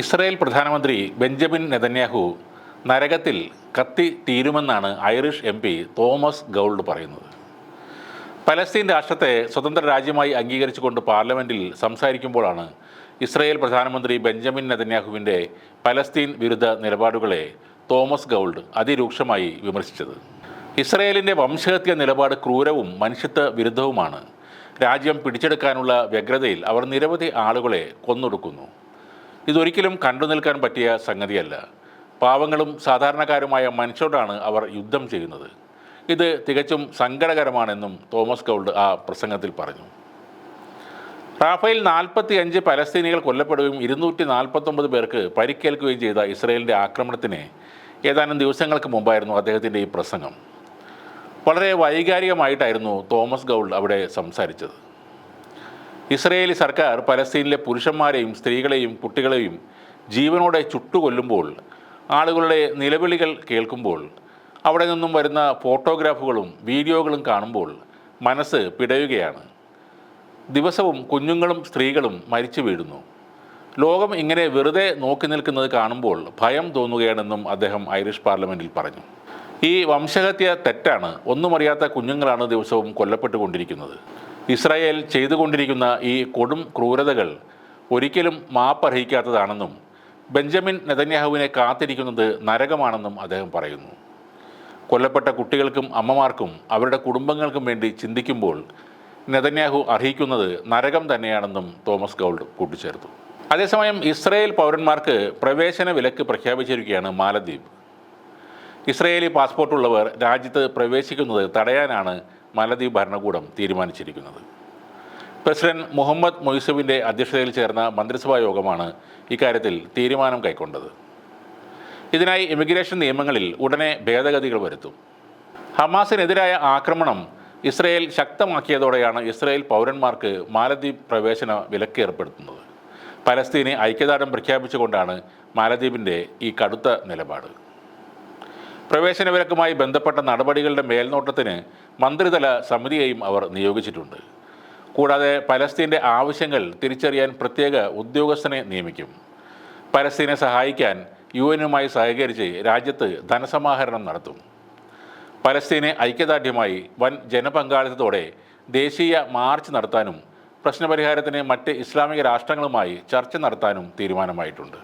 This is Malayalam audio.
ഇസ്രായേൽ പ്രധാനമന്ത്രി ബെഞ്ചമിൻ നെതന്യാഹു നരകത്തിൽ കത്തി തീരുമെന്നാണ് Irish M P Thomas Gould പറയുന്നത്. പലസ്തീൻ രാഷ്ട്രത്തെ സ്വതന്ത്ര രാജ്യമായി അംഗീകരിച്ചുകൊണ്ട് പാർലമെന്റിൽ സംസാരിക്കുമ്പോഴാണ് ഇസ്രയേൽ പ്രധാനമന്ത്രി ബെഞ്ചമിൻ നെതന്യാഹുവിന്റെ പലസ്തീൻ വിരുദ്ധ നിലപാടുകളെ തോമസ് ഗൗൾഡ് അതിരൂക്ഷമായി വിമർശിച്ചത്. ഇസ്രയേലിന്റെ വംശഹത്യ നിലപാട് ക്രൂരവും മനുഷ്യത്വ വിരുദ്ധവുമാണ്. രാജ്യം പിടിച്ചെടുക്കാനുള്ള വ്യഗ്രതയിൽ അവർ നിരവധി ആളുകളെ കൊന്നൊടുക്കുന്നു. ഇതൊരിക്കലും കണ്ടു നിൽക്കാൻ പറ്റിയ സംഗതിയല്ല. പാവങ്ങളും സാധാരണക്കാരുമായ മനുഷ്യരോടാണ് അവർ യുദ്ധം ചെയ്യുന്നത്. ഇത് തികച്ചും സങ്കടകരമാണെന്നും തോമസ് ഗൗൾഡ് ആ പ്രസംഗത്തിൽ പറഞ്ഞു. റാഫേൽ നാൽപ്പത്തി അഞ്ച് പലസ്തീനികൾ കൊല്ലപ്പെടുകയും ഇരുന്നൂറ്റി നാൽപ്പത്തൊമ്പത് പേർക്ക് പരിക്കേൽക്കുകയും ചെയ്ത ഇസ്രയേലിന്റെ ആക്രമണത്തിന് ഏതാനും ദിവസങ്ങൾക്ക് മുമ്പായിരുന്നു അദ്ദേഹത്തിന്റെ ഈ പ്രസംഗം. വളരെ വൈകാരികമായിട്ടായിരുന്നു തോമസ് ഗൗൾഡ് അവിടെ സംസാരിച്ചത്. ഇസ്രയേലി സർക്കാർ പലസ്തീനിലെ പുരുഷന്മാരെയും സ്ത്രീകളെയും കുട്ടികളെയും ജീവനോടെ ചുട്ടുകൊല്ലുമ്പോൾ ആളുകളുടെ നിലവിളികൾ കേൾക്കുമ്പോൾ അവിടെ നിന്നും വരുന്ന ഫോട്ടോഗ്രാഫുകളും വീഡിയോകളും കാണുമ്പോൾ മനസ്സ് പിടയുകയാണ്. ദിവസവും കുഞ്ഞുങ്ങളും സ്ത്രീകളും മരിച്ചു വീഴുന്നു. ലോകം ഇങ്ങനെ വെറുതെ നോക്കി നിൽക്കുന്നത് കാണുമ്പോൾ ഭയം തോന്നുകയാണെന്നും അദ്ദേഹം ഐറിഷ് പാർലമെന്റിൽ പറഞ്ഞു. ഈ വംശഹത്യ തെറ്റാണ്. ഒന്നുമറിയാത്ത കുഞ്ഞുങ്ങളാണ് ദിവസവും കൊല്ലപ്പെട്ടുകൊണ്ടിരിക്കുന്നത്. ഇസ്രായേൽ ചെയ്തുകൊണ്ടിരിക്കുന്ന ഈ കൊടും ക്രൂരതകൾ ഒരിക്കലും മാപ്പർഹിക്കാത്തതാണെന്നും ബെഞ്ചമിൻ നെതന്യാഹുവിനെ കാത്തിരിക്കുന്നത് നരകമാണെന്നും അദ്ദേഹം പറയുന്നു. കൊല്ലപ്പെട്ട കുട്ടികൾക്കും അമ്മമാർക്കും അവരുടെ കുടുംബങ്ങൾക്കും വേണ്ടി ചിന്തിക്കുമ്പോൾ നെതന്യാഹു അർഹിക്കുന്നത് നരകം തന്നെയാണെന്നും തോമസ് ഗൗൾഡ് കൂട്ടിച്ചേർത്തു. അതേസമയം ഇസ്രായേൽ പൗരന്മാർക്ക് പ്രവേശന വിലക്ക് പ്രഖ്യാപിച്ചിരിക്കുകയാണ് മാലദ്വീപ്. ഇസ്രയേലി പാസ്പോർട്ടുള്ളവർ രാജ്യത്ത് പ്രവേശിക്കുന്നത് തടയാനാണ് മാലദ്വീപ് ഭരണകൂടം തീരുമാനിച്ചിരിക്കുന്നത്. പ്രസിഡന്റ് മുഹമ്മദ് മൊയ്സുവിന്റെ അധ്യക്ഷതയിൽ ചേർന്ന മന്ത്രിസഭാ യോഗമാണ് ഇക്കാര്യത്തിൽ തീരുമാനം കൈക്കൊണ്ടത്. ഇതിനായി ഇമിഗ്രേഷൻ നിയമങ്ങളിൽ ഉടനെ ഭേദഗതികൾ വരുത്തും. ഹമാസിനെതിരായ ആക്രമണം ഇസ്രയേൽ ശക്തമാക്കിയതോടെയാണ് ഇസ്രയേൽ പൗരന്മാർക്ക് മാലദ്വീപ് പ്രവേശന വിലക്ക് ഏർപ്പെടുത്തുന്നത്. പലസ്തീനെ ഐക്യദാർഢ്യം പ്രഖ്യാപിച്ചുകൊണ്ടാണ് മാലദ്വീപിന്റെ ഈ കടുത്ത നിലപാട്. പ്രവേശന വിലക്കുമായി ബന്ധപ്പെട്ട നടപടികളുടെ മേൽനോട്ടത്തിന് മന്ത്രിതല സമിതിയെയും അവർ നിയോഗിച്ചിട്ടുണ്ട്. കൂടാതെ പലസ്തീന്റെ ആവശ്യങ്ങൾ തിരിച്ചറിയാൻ പ്രത്യേക ഉദ്യോഗസ്ഥനെ നിയമിക്കും. പലസ്തീനെ സഹായിക്കാൻ യു എനുമായി സഹകരിച്ച് രാജ്യത്ത് ധനസമാഹരണം നടത്തും. പലസ്തീനെ ഐക്യദാർഢ്യമായി വൻ ജനപങ്കാളിത്തത്തോടെ ദേശീയ മാർച്ച് നടത്താനും പ്രശ്നപരിഹാരത്തിന് മറ്റ് ഇസ്ലാമിക രാഷ്ട്രങ്ങളുമായി ചർച്ച നടത്താനും തീരുമാനമായിട്ടുണ്ട്.